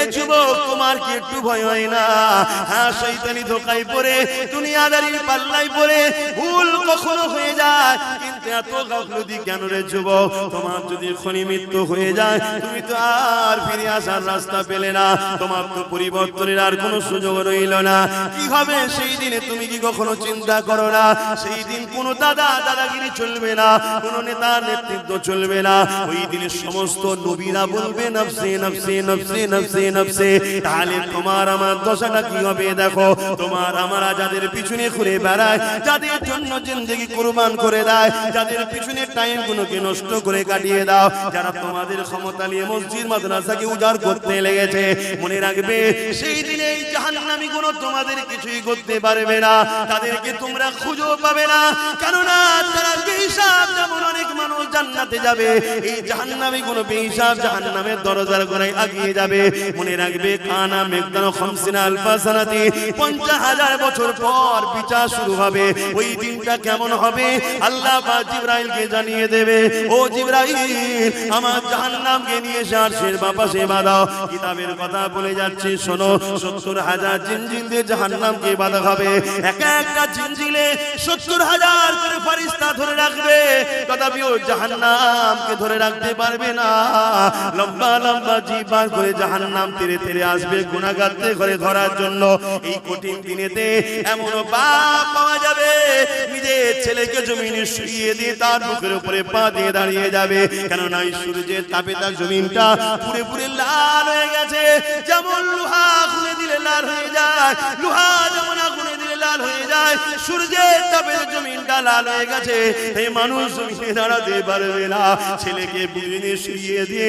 হয় তোমার যদি খনি মৃত্যু হয়ে যায়, তুমি তো আর ফিরে আসার রাস্তা পেলে না। তোমার তো পরিবর্তনের আর কোনো সুযোগ রইল না। কি হবে সেই দিনে তুমি কি কখনো চিন্তা করো না? সেই দিন কোনো দাদা, দাদাগিরি চলবে না, কোনো নেতার নেতৃত্ব চলবে না। ওই দিনে সমস্ত নবীরা বলবে, নফসে নফসে নফসে নফসে নফসে তাহলে তোমার আমার দশাটা কি হবে? দেখো, তোমার আমার যাদের পিছনে ঘুরে বেড়ায়, যাদের জন্য জিন্দগি কুরবান করে দেয়, যাদের পিছনে টাইম গুলোকে নষ্ট করে কাটিয়ে দাও, যারা তোমাদের ক্ষমতা নিয়ে মসজিদ, মাদ্রাসাকে উজাড় করতে লেগেছে, মনে রাখবে, সেই দিনে এই জাহান্নামী গুলো তোমাদের কিছুই করতে পারবে না, তাদেরকে তোমরা খুঁজেও পাবে না, কেননা তারা মানুষ জান্নাতে যাবে। এই জাহান্নামী গুলো বেহিসাব জাহান্নামের দরজার গোড়ায় আগিয়ে যাবে। মনে রাখবে কানা মেঘদান খমসিনা আলফা সানাতি পঞ্চাশ হাজার বছর পর বিচার শুরু হবে। ওই দিনটা কেমন হবে? আল্লাহ বা জিব্রাইলকে জানিয়ে দেবে, ও জিব্রাইল, আমার জাহান্নামকে নিয়ে এসে আর শের সে বাঁধাও কিতাবের কথা বলে যাচ্ছি, শোনো, সত্তর হাজার জিনজিন দিয়ে জাহান্নামকে বাঁধা হবে। এক একটা জিনজিলে সত্তর হাজার করে ফারিস্তা ধরে রাখবে। তথাপি ও জাহান্নামকে ধরে রাখতে পারবে না। লম্বা লম্বা জীবান করে জাহান্নাম তেরে তেরে আসবে গুণাগারতে করে ধরার জন্য। এই কঠিন দিনেতে এমন বাপ পাওয়া যাবে। নিজের ছেলেকে জমিনে শুইয়ে দিয়ে তার মুখের উপরে পা দিয়ে দাঁড়িয়ে যাবে। কেননা এই সূর্যের তাপে তার জমিনটা পুরে পুরে লাল হয়ে গেছে। যেমন লোহা খুলে দিলে লাল হয়ে যায়। লোহা সূর্যের লাল হয়ে গেছে। এই মানুষ ছেলেকে দিয়ে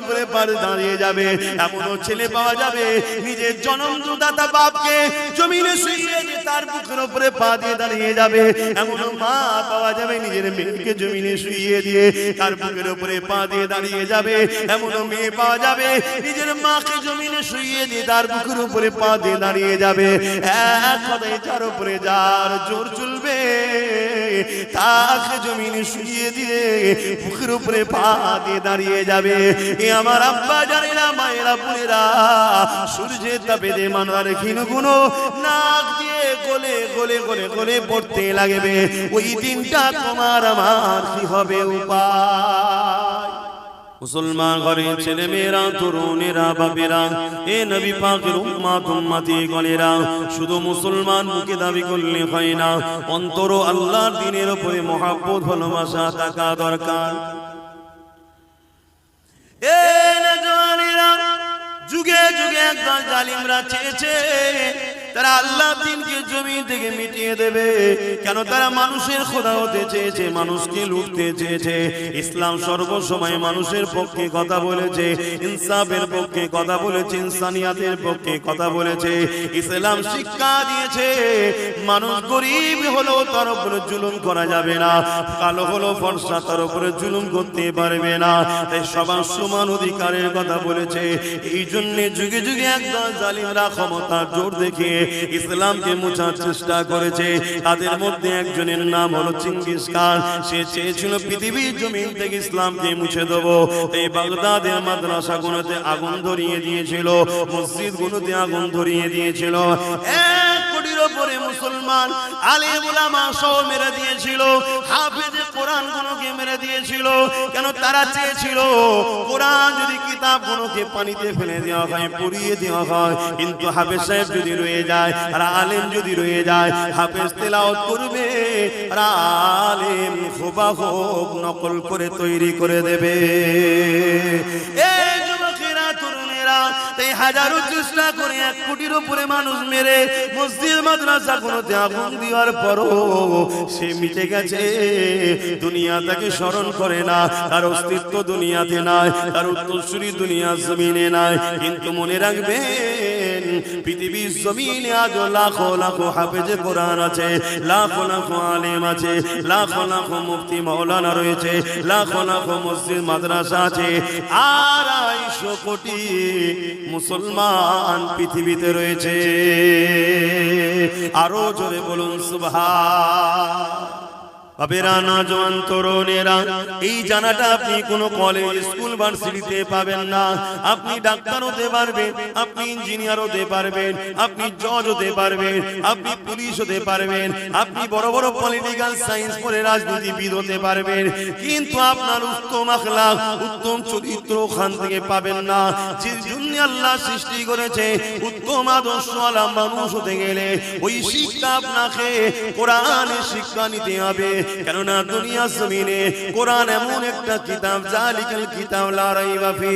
উপরে পার দাঁড়িয়ে যাবে। এমনও ছেলে পাওয়া যাবে। নিজের জনমদাতা বাপকে জমিনে শুয়ে দিয়ে তার বুকের উপরে পা দিয়ে দাঁড়িয়ে যাবে। এমনও মা পাওয়া যাবে নিজের মেয়েকে জমিনে শুইয়ে দিয়ে তার বুকের উপরে পা দিয়ে দাঁড়িয়ে যাবে। এমনও মেয়ে পাওয়া যাবে নিজের মাকে জমিনে শুইয়ে দিয়ে তার বুকের উপরে পা দিয়ে দাঁড়িয়ে যাবে। যার উপরে যার জোর চলবে, তাকে জমিনে শুইয়ে দিয়ে বুকের উপরে পা দিয়ে দাঁড়িয়ে যাবে। এ আমার আব্বা জানে না মায়েরা, বোনেরা, সূর্যের তাপে দে মানার ক্ষীণ নাক দিয়ে গলে গলে গলে গলে পড়তে লাগবে। ওই দিনটা তোমার আমার কি হবে উপায়? মুসলমান ঘরের ছেলে মেয়েরা তরুণেরা, বাপেরা, এ নবী পাকের উম্মাত, উম্মাতি গলেরা শুধু মুসলমান মুখে দাবি করলে হয় না, অন্তর আল্লাহর দিনের উপরে মহাব্বত, ভালোবাসা থাকা দরকার। এ যুগে যুগে একদল জালিমরা চেয়েছে তারা আল্লাহ দিনকে জমি থেকে মিটিয়ে দেবে। কেন তারা মানুষের খোদা হতে চেয়েছে, মানুষকে লুটতে চেয়েছে। ইসলাম সর্বসময় মানুষের পক্ষে কথা বলেছে, ইনসাফের পক্ষে কথা বলেছে, ইনসানিয়াতের পক্ষে কথা বলেছে। ইসলাম শিক্ষা দিয়েছে, মানুষ গরিব হলেও তার উপরে জুলুম করা যাবে না, কালো হলো ফর্সা তার উপরে জুলুম করতে পারবে না। তাই সবার সমান অধিকারের কথা বলেছে। এই জন্য যুগে যুগে একদল জালিমরা ক্ষমতা জোর দেখিয়ে ইসলামকে মোছার চেষ্টা করেছে। তাদের মধ্যে একজনের নাম হলো চিঙ্গিস খান। সে চেয়েছিল পৃথিবীর জমিন থেকে ইসলামকে মুছে দেবো। এই বাগদাদের মাদ্রাসা গুলোতে আগুন ধরিয়ে দিয়েছিল মসজিদ গুলোতে আগুন ধরিয়ে দিয়েছিল। ওপরে মুসলমান আলে উলামা সহ মেরে দিয়েছিল, হাফেজ কোরআন গুলোকে মেরে দিয়েছিল। কেন তারা চেয়েছিল, কোরআন যদি কিতাব গুলোকে পানিতে ফেলে দেওয়া হয়, পুড়িয়ে দেওয়া হয়, কিন্তু হাফেজ সাহেব যদি রয়ে যায় আর আলেম যদি রয়ে যায়, হাফেজ তেলাওয়াত করবে আর আলেম হুবাহুব নকল করে তৈরি করে দেবে। এই তাই হাজারো চেষ্টা করে এক কোটির উপরে মানুষ মেরে মসজিদ, মাদ্রাসা কোনোতে আগুন দেওয়ার পরও সে মিটে গেছে। দুনিয়া তাকে স্মরণ করে না। তার অস্তিত্ব দুনিয়াতে নাই। তার উত্তরসূরি দুনিয়া জমিনে নাই। কিন্তু মনে রাখবেন পৃথিবীর জমিনে আজ লাখো লাখো হাফেজে কোরআন আছে, লাখো লাখো আলেম আছে, লাখো লাখো মুফতি মৌলানা রয়েছে, লাখো লাখো মসজিদ মাদ্রাসা আছে। আড়াইশো কোটি মুসলমান পৃথিবীতে রয়েছে। আরও জোরে বলুন, সুবহান। বাবেরা নজওয়ান তরুণেরা এই জানাটা আপনি কোনো কলেজ স্কুল ভার্সিটিতে পাবেন না। আপনি ডাক্তার হতে পারবেন, আপনি ইঞ্জিনিয়ার হতে পারবেন, আপনি জজ হতে পারবেন, আপনি পুলিশ হতে পারবেন, আপনি বড় বড় পলিটিক্যাল সায়েন্স পড়ে রাজনীতিবিদ হতে পারবেন। কিন্তু আপনার উত্তম আখলাক উত্তম চরিত্র ওখান থেকে পাবেন না। যে জন্য আল্লাহ সৃষ্টি করেছে, উত্তম আদর্শ আলা মানুষ হতে গেলে ওই শিক্ষা আপনাকে কোরআনের শিক্ষা নিতে হবে। কেননা দুনিয়া জমিনে কোরআন এমন একটা কিতাব, যা জালিকাল কিতাব লা রাইবা ফি।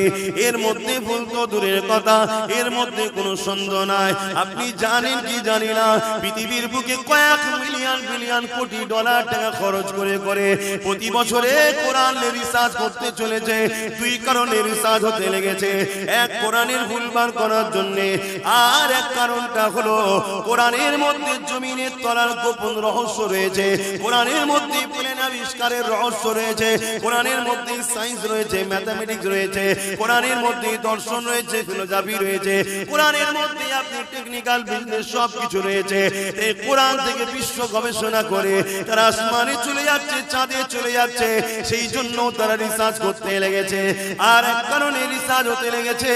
এর মধ্যে ভুল তো দূরের কথা, এর মধ্যে কোনো সন্দেহ নাই। আপনি জানেন কি জানি না, পৃথিবীর বুকে কয়েক মিলিয়ন বিলিয়ন কোটি ডলার টাকা খরচ করে করে প্রতি বছরে কোরআন রিসার্চ করতে চলেছে। দুই কারণে রিসার্চ হতে লেগেছে। এক, কোরআনের ভুলবার করার জন্য, আর এক কারণটা হলো, কোরআনের মধ্যে জমিনের তলার গোপন রহস্য রয়েছে। কোরআনের মধ্যে প্লেন আবিষ্কারের রহস্য রয়েছে, কোরআনের মধ্যে সায়েন্স রয়েছে ম্যাথামেটিক্স রয়েছে, কোরআনের মধ্যে দর্শন রয়েছে ফিলোসফি রয়েছে, কোরআনের মধ্যে আপনি টেকনিক্যাল বিজনেস সব কিছু রয়েছে। এই কোরআন থেকে বিশ্ব গবেষণা করে তারা আসমানে চলে যাচ্ছে, চাঁদে চলে যাচ্ছে, সেই জন্য তারা রিসার্চ করতে লেগেছে। আর এক কারণে রিসার্চ হতে লেগেছে,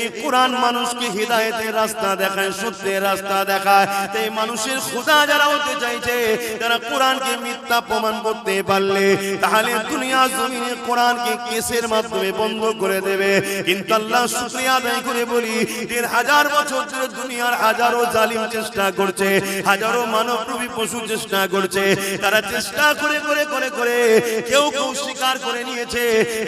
এই কোরআন মানুষকে হৃদায়তের রাস্তা দেখায়, সত্যের রাস্তা দেখায়। তাই মানুষের খোদা যারা হতে চাইছে, তারা কোরআনকে মিথ্যা প্রমাণ করতে পারলে তাহলে দুনিয়া জমিনে কোরআনকে কেসের মাধ্যমে বন্ধ করে দেবে। কিন্তু আল্লাহ শুক্রিয়া আদায় করে বলি, দেড় হাজার বছর ধরে দুনিয়ার হাজারো জালিম চেষ্টা করছে, হাজারো মানবরূপী পশু চেষ্টা করছে, তারা চেষ্টা করে করে করে করে কেউ কেউ স্বীকার করে নিয়েছে,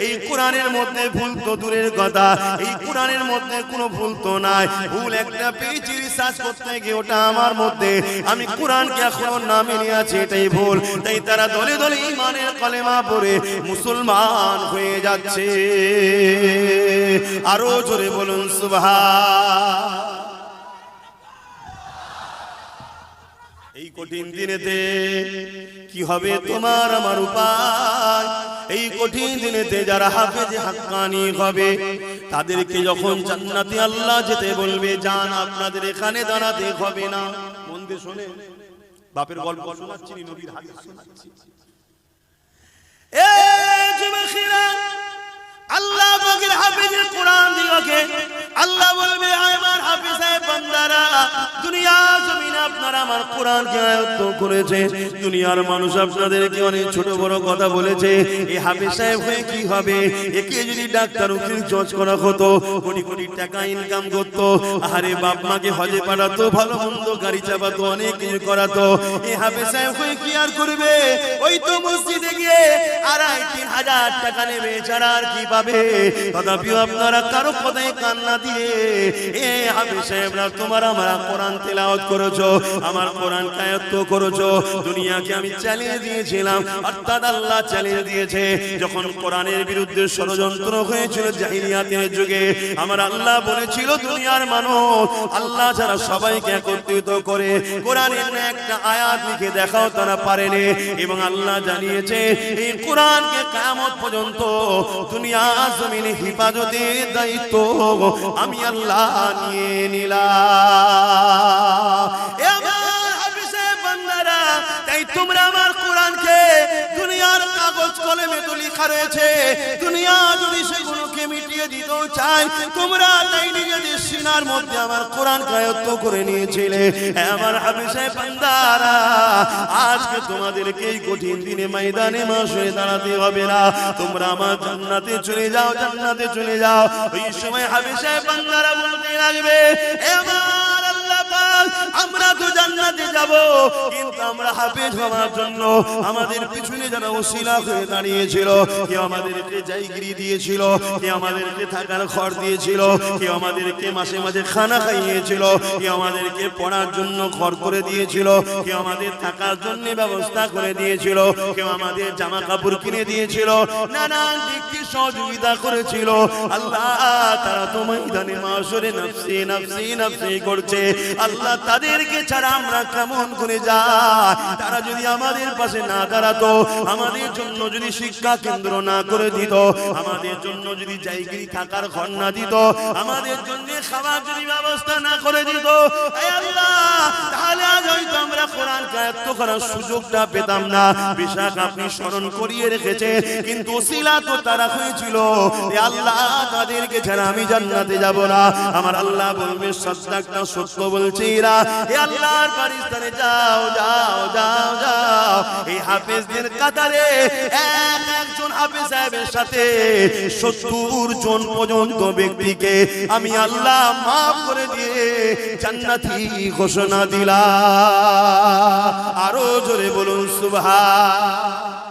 এই কোরআনের মধ্যে ভুল তো দূরের কথা, এই কোরআনের মধ্যে কোনো ভুল তো নাই। ভুল একটা পেয়েছি রিসার্চ করতে গিয়ে ওটা আমার মধ্যে। আমি কোরআনকে এখনও নামে নিয়ে আছি, এটাই ভুল। তাই তারা দলে দলে ইমানের কলেমা পড়ে মুসলমান হয়ে যাচ্ছে। আরও জোরে বলুন, সুবহান। এই কঠিন দিনেতে কি হবে তোমার আমার উপায়? এই কঠিন দিনেতে যারা হাফেজ, হাক্কানি হবে, তাদেরকে যখন জান্নাতে আল্লাহ যেতে বলবে জান আপনাদের এখানে দাঁড়াতে হবে না। মন দিয়ে শোনে বাপের গল্প শোনাচ্ছি নবীর হাদিস শোনাচ্ছি। এই যুবকেরা আল্লাহ কোরআন আল্লাহ বলবে আমার বান্দারা দুনিয়া আপনারা আমার আয়ত্ত করেছে, দুনিয়ার মানুষ আপনাদেরকে অনেক ছোট বড় কথা বলেছে এই সাহেব হয়ে কি হবে? একে যদি ডাক্তার, উকিল করা হতো, কোটি কোটি টাকা ইনকাম করতো আরে বাপ মাকে হজে পাঠাতো, ভালো মন্দ গাড়ি চাপাতো, অনেক কিছু করাতো এই সাহেব হয়ে কি আর করবে? ওই তো মসজিদে গিয়ে আড়াই, তিন হাজার টাকা নেবে, ছাড়া আর কি পাবে। তথাপিও আপনারা কারও কথায় কান্না দিয়ে, এ হাফেজ সাহেবরা, তোমার আমার কোরআন তেলাওয়াত করেছ, আমার কোরআন কায়ত্ত করেছ। দুনিয়াকে আমি চালিয়ে দিয়েছিলাম, অর্থাৎ আল্লাহ চালিয়ে দিয়েছে। যখন কোরআনের বিরুদ্ধে ষড়যন্ত্র হয়েছিল জাহিলিয়াতের যুগে, আমার আল্লাহ বলেছিল, দুনিয়ার মানুষ, আল্লাহ ছাড়া সবাইকে একত্রিত করে কোরআনের একটা আয়াত লিখে দেখাও, তারা পারেনি। এবং আল্লাহ জানিয়েছে, এই কোরআনকে কিয়ামত পর্যন্ত দুনিয়া জমিনে হিফাজতের দায়িত্ব আমি আল্লাহ নিয়ে নিলাম। কাগজ কলমে তো লেখা রয়েছে দুনিয়া যদি সেগুলোকে মিটিয়ে দিতেও চায় তোমরা তাই নিজেদের সিনার মধ্যে আমার কোরআন কায়ত্ত করে নিয়েছিলে। আমার হাফিজে বান্দারা আজকে তোমাদেরকে এই কঠিন দিনে ময়দানে মাসে দাঁড়াতে হবে না। তোমরা আমার জান্নাতে চলে যাও জান্নাতে চলে যাও। ওই সময় হাফিজে বান্দারা বলতে লাগবে পাক, আমরা তো জান্নাতে যাব, কিন্তু আমরা হাফেজ হওয়ার জন্য আমাদের পিছনে যারা ওসিলা হয়ে দাঁড়িয়েছিল, কেউ আমাদেরকে জায়গিরি দিয়েছিল, কেউ আমাদেরকে থাকার ঘর দিয়েছিল, কেউ আমাদেরকে মাসে মাসে খানা খাইয়েছিল, কেউ আমাদেরকে পড়ার জন্য ঘর করে দিয়েছিল, কেউ আমাদের থাকার জন্য ব্যবস্থা করে দিয়েছিল, কেউ আমাদের জামা কাপড় কিনে দিয়েছিল নানান দিক থেকে সহযোগিতা করেছিল। আল্লাহ তারা তো ময়দানে মাসরে নফসি নফসি নফসি করছে। আল্লাহ তাদেরকে ছাড়া আমরা কেমন করে যাই? তারা যদি আমাদের পাশে না দাঁড়াতো, আমাদের জন্য যদি শিক্ষা কেন্দ্র না করে দিত, আমাদের জন্য যদি জায়গিরি থাকার ঘর না দিত, আমাদের জন্য খাবার যদি ব্যবস্থা না করে দিত আমি জান্নাতে যাব না। আমার আল্লাহ বলবে সত্য বলছে এরা। আল্লাহর পারিস্তানে যাও যাও যাও যাও। এই হাফেজদের কাতারে এক একজন হাফেজ সাহেবের সাথে সত্তর জন পর্যন্ত ব্যক্তিকে আমি আল্লাহ মাফ করে দিয়ে জান্নাতি ঘোষণা দিলা আরও জোরে বলুন এরা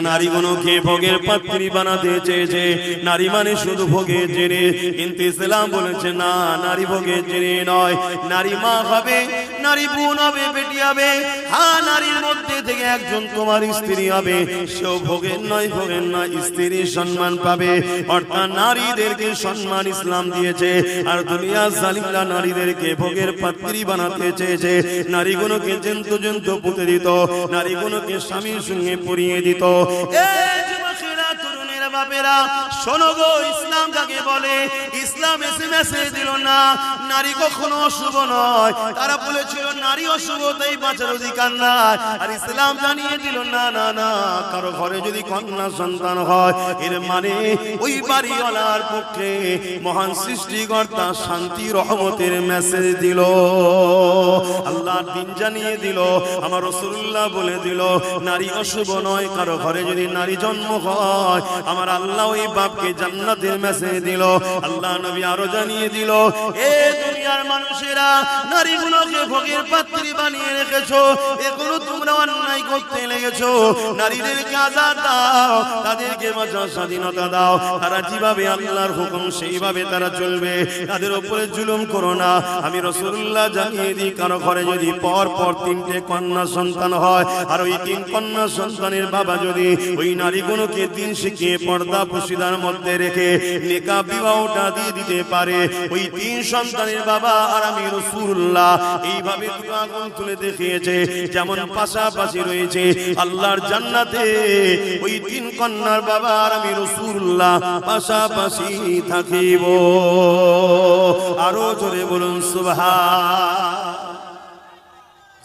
নারীগুলোকে ভোগের পাত্রী বানাতে চেয়েছে। নারী মানে শুধু ভোগের জেনে কিন্তু ইসলাম বলেছে, না, নারী ভোগের জেনে নয়। নারী মা হবে, নারী বোন হবে, বেটি হবে। হ্যাঁ নারীর মধ্যে থেকে একজন তোমার স্ত্রী হবে। সেও ভোগের নয় ভোগের নয়, স্ত্রীর সম্মান পাবে। অর্থাৎ নারীদেরকে সম্মান ইসলাম দিয়েছে। আর দুনিয়া জালিমরা নারীদেরকে ভোগের পাত্রী বানাতে চেয়েছে। নারীগুলোকে জন্ত জন্ত পুঁতে দিত। নারীগুলোকে স্বামীর সঙ্গে পরিয়ে দিত। এই যুবকেরা, বাপেরা, শোনো গো, ইসলাম কাকে বলে? ইসলাম এসে মেসেজ দিল না নারী কখনো অশুভ নয়। তারা বলেছিল নারী অশুভ তাই বাঁচার অধিকার নাই। আর ইসলাম জানিয়ে দিল না না না কারও ঘরে যদি কন্যা সন্তান হয় এর মানে ওই বাড়িওয়ালার পক্ষে মহান সৃষ্টিকর্তা শান্তি রহমতের মেসেজ দিল। আল্লাহ দিন জানিয়ে দিল আমার রসুল্লাহ বলে দিল নারী অশুভ নয় কারও ঘরে যদি নারী জন্ম হয় আমার আল্লাহ ওই বাপকে জান্নাতের মেসেজ দিল। আল্লাহ নবী আরও জানিয়ে দিল এ দুনিয়ার মানুষেরা নারীগুলোকে ভোগের পাত্রী বানিয়ে রেখেছো, এগুলো তোমরা অন্যায় করতে লেগেছো। নারীদেরকে আজাদ দাও, তাদেরকে স্বাধীনতা দাও। তারা যেভাবে আল্লাহর হুকুম, সেইভাবে তারা চলবে। তাদের উপরে জুলুম করো না। আমি রসুল্লাহ জানিয়ে দিই, কারও ঘরে যদি পর পর তিনটে কন্যা সন্তান হয়, আর ওই তিন কন্যা সন্তানের বাবা যদি ওই নারীগুলোকে দিন শিখিয়ে পর্দা পুশিদার মধ্যে রেখে নেকা বিবাহটা দিয়ে দিতে পারে, ওই তিন সন্তানের বাবা আর আমি রসুল্লাহ এইভাবে দুটো আগুন তুলে দেখিয়েছে, যেমন পাশাপাশি রয়েছে আল্লাহর জান্নাতে। ওই তিন কন্যার বাবা আর আমি রসুল্লাহ পাশাপাশি থাকিব। আরও জোরে বলুন সুভা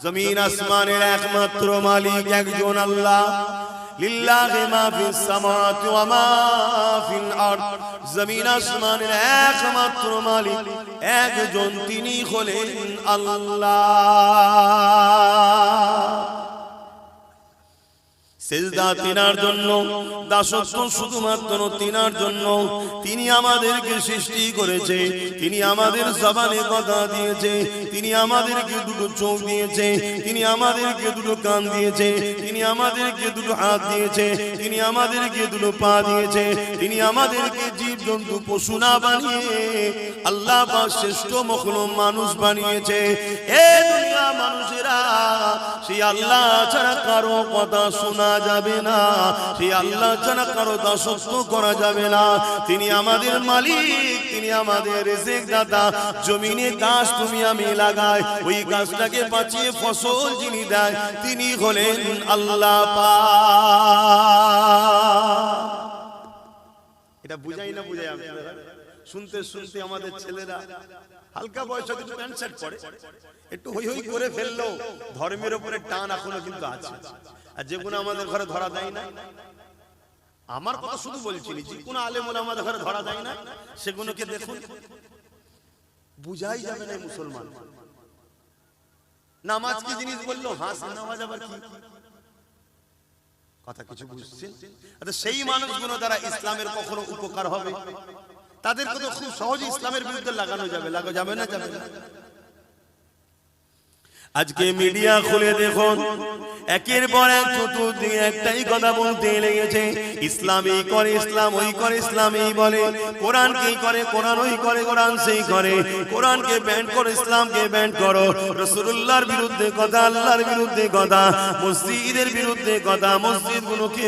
জমিন আসমানের একমাত্র মালিক একজন আল্লাহ। লিল্লাহি মা ফিস সামাওয়াতি ওয়া মা ফিল আরদ। জমিন আসমানের একমাত্র মালিক, একজন তিনি হলেন আল্লাহ। সেজদা তিনার জন্য, দাসত্ব শুধুমাত্র তিনার জন্য। তিনি আমাদেরকে সৃষ্টি করেছে, তিনি আমাদের জবানে কথা দিয়েছে, তিনি আমাদেরকে দুটো চোখ দিয়েছে, তিনি আমাদেরকে দুটো কান দিয়েছে, তিনি আমাদেরকে দুটো হাত দিয়েছে, তিনি আমাদেরকে দুটো পা দিয়েছে, তিনি আমাদেরকে জীব জন্তু পশু না বানিয়ে আল্লাহ বা শ্রেষ্ঠ মখলুম মানুষ বানিয়েছে। এ দুনিয়া মানুষেরা, সেই আল্লাহ ছাড়া কারও কথা শোনা যাবে না। সেই আল্লাহ ছাড়া কারও দাসত্ব করা যাবে না। তিনি আমাদের মালিক, তিনি আমাদের দাতা জমিনে গাছ তুমি আমি লাগাই, ওই গাছটাকে বাঁচিয়ে ফসল যিনি দেয়, তিনি হলেন আল্লাহ পাক। এটা বুঝাই না বুঝাই আমি? শুনতে শুনতে আমাদের ছেলেরা হালকা বয়সে কিছু প্যান্ট শার্ট পরে। একটু হই হই করে ফেলল ধর্মের উপরে টান এখনও কিন্তু আছে। আর যেগুলো আমাদের ঘরে ধরা দেয় না। আমার কথা শুধু বলছি যে কোনো আলেম বলে আমাদের ঘরে ধরা দেয় না। সেগুলোকে দেখুন। বুঝাই যাবে না মুসলমান। নামাজ কি জিনিস বলল? হাস নামাজ আবার কি? কথা কিছু বুঝছেন? আচ্ছা সেই মানুষগুলো দ্বারা ইসলামের কখনো উপকার হবে? তাদেরকে তো খুব সহজে ইসলামের বিরুদ্ধে লাগানো যাবে। লাগা যাবে না যাবে না। আজকে মিডিয়া খুলে দেখুন একের পর এক চতুর্দিকে একটাই কথা বলতে লেগেছে ইসলাম এই করে ইসলাম ওই করে ইসলাম এই বলে কোরআন কি করে কোরআন ওই করে কোরআন সেই করে কোরআনকে ব্যান্ড করো ইসলামকে ব্যান্ড করো রসুল্লাহর বিরুদ্ধে কথা আল্লাহর বিরুদ্ধে কথা মসজিদের বিরুদ্ধে কথা মসজিদ গুলোকে